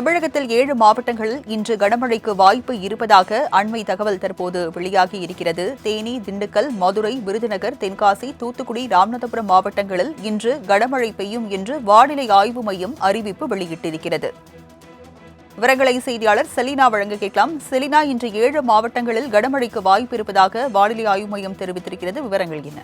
தமிழகத்தில் ஏழு மாவட்டங்களில் இன்று கனமழைக்கு வாய்ப்பு இருப்பதாக அண்மை தகவல் தற்போது வெளியாகி இருக்கிறது. தேனி திண்டுக்கல் மதுரை விருதுநகர் தென்காசி தூத்துக்குடி ராமநாதபுரம் மாவட்டங்களில் இன்று கனமழை பெய்யும் என்று வானிலை ஆய்வு மையம் அறிவிப்பு வெளியிட்டிருக்கிறது. விவரங்களை செய்தியாளர் செலினா வழங்க கேட்கலாம். செலினா இன்று ஏழு மாவட்டங்களில் கனமழைக்கு வாய்ப்பு இருப்பதாக வானிலை ஆய்வு மையம் தெரிவித்திருக்கிறது. விவரங்கள் என்ன?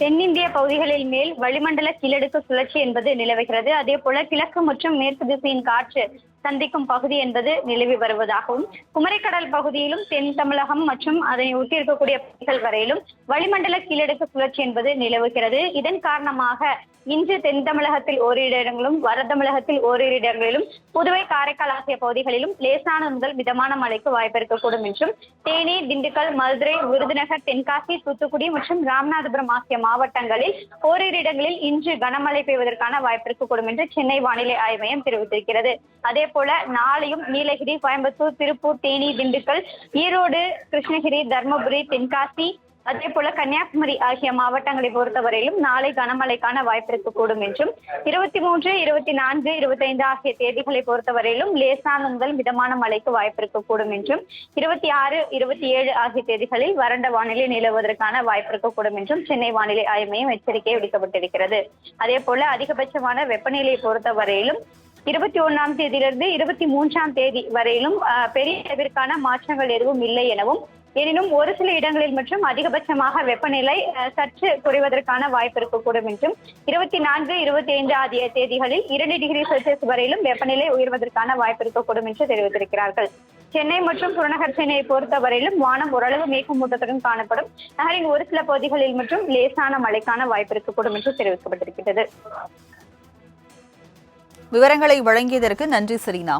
தென்னிந்திய பகுதிகளில் மேல் வளிமண்டல கீழடுக்கு சுழற்சி என்பது நிலவுகிறது. அதே போல கிழக்கு மற்றும் மேற்கு திசையின் காற்று சந்திக்கும் பகுதி என்பது நிலவி வருவதாகவும் குமரிக்கடல் பகுதியிலும் தென் தமிழகம் மற்றும் அதனை ஒட்டி இருக்கக்கூடிய பகுதிகள் வரையிலும் வளிமண்டல கீழடுக்கு சுழற்சி என்பது நிலவுகிறது. இதன் காரணமாக இன்று தென் தமிழகத்தில் ஓரிரு இடங்களும் வட தமிழகத்தில் ஓரிரு இடங்களிலும் புதுவை காரைக்கால் ஆகிய பகுதிகளிலும் லேசான முதல் மிதமான மழைக்கு வாய்ப்பு இருக்கக்கூடும் என்றும் தேனி திண்டுக்கல் மதுரை விருதுநகர் தென்காசி தூத்துக்குடி மற்றும் ராமநாதபுரம் ஆகிய மாவட்டங்களில் ஓரிரு இடங்களில் இன்று கனமழை பெய்வதற்கான வாய்ப்பு இருக்கக்கூடும் என்று சென்னை வானிலை ஆய்வு மையம் தெரிவித்திருக்கிறது. அதே போல நாளையும் நீலகிரி கோயம்புத்தூர் திருப்பூர் தேனி திண்டுக்கல் ஈரோடு கிருஷ்ணகிரி தர்மபுரி தென்காசி அதே போல கன்னியாகுமரி ஆகிய மாவட்டங்களை பொறுத்தவரையிலும் நாளை கனமழைக்கான வாய்ப்பு இருக்கக்கூடும் என்றும் இருபத்தி மூன்று இருபத்தி நான்கு இருபத்தைந்து ஆகிய தேதிகளை பொறுத்தவரையிலும் லேசான முதல் மிதமான மழைக்கு வாய்ப்பு இருக்கக்கூடும் என்றும் இருபத்தி ஆறு இருபத்தி ஏழு ஆகிய தேதிகளில் வறண்ட வானிலை நிலவுவதற்கான வாய்ப்பு இருக்கக்கூடும் என்றும் சென்னை வானிலை ஆய்வு மையம் எச்சரிக்கை விடுக்கப்பட்டிருக்கிறது. அதே போல அதிகபட்சமான வெப்பநிலையை பொறுத்தவரையிலும் இருபத்தி ஒண்ணாம் தேதியிலிருந்து இருபத்தி மூன்றாம் தேதி வரையிலும் பெரிய அளவிற்கான மாற்றங்கள் எதுவும் இல்லை எனவும் எனினும் ஒரு சில இடங்களில் மற்றும் அதிகபட்சமாக வெப்பநிலை சற்று குறைவதற்கான வாய்ப்பு இருக்கக்கூடும் என்றும் இருபத்தி நான்கு இருபத்தி ஐந்து ஆகிய தேதிகளில் இரண்டு டிகிரி செல்சியஸ் வரையிலும் வெப்பநிலை உயர்வதற்கான வாய்ப்பு இருக்கக்கூடும் என்று தெரிவித்திருக்கிறார்கள். சென்னை மற்றும் புறநகர் சென்னையை பொறுத்தவரையிலும் வானம் ஓரளவு மேகமூட்டத்துடன் காணப்படும். நகரின் ஒரு சில பகுதிகளில் மற்றும் லேசான மழைக்கான வாய்ப்பு இருக்கக்கூடும் என்று தெரிவிக்கப்பட்டிருக்கிறது விவரங்களை வழங்கியதற்கு நன்றி செலினா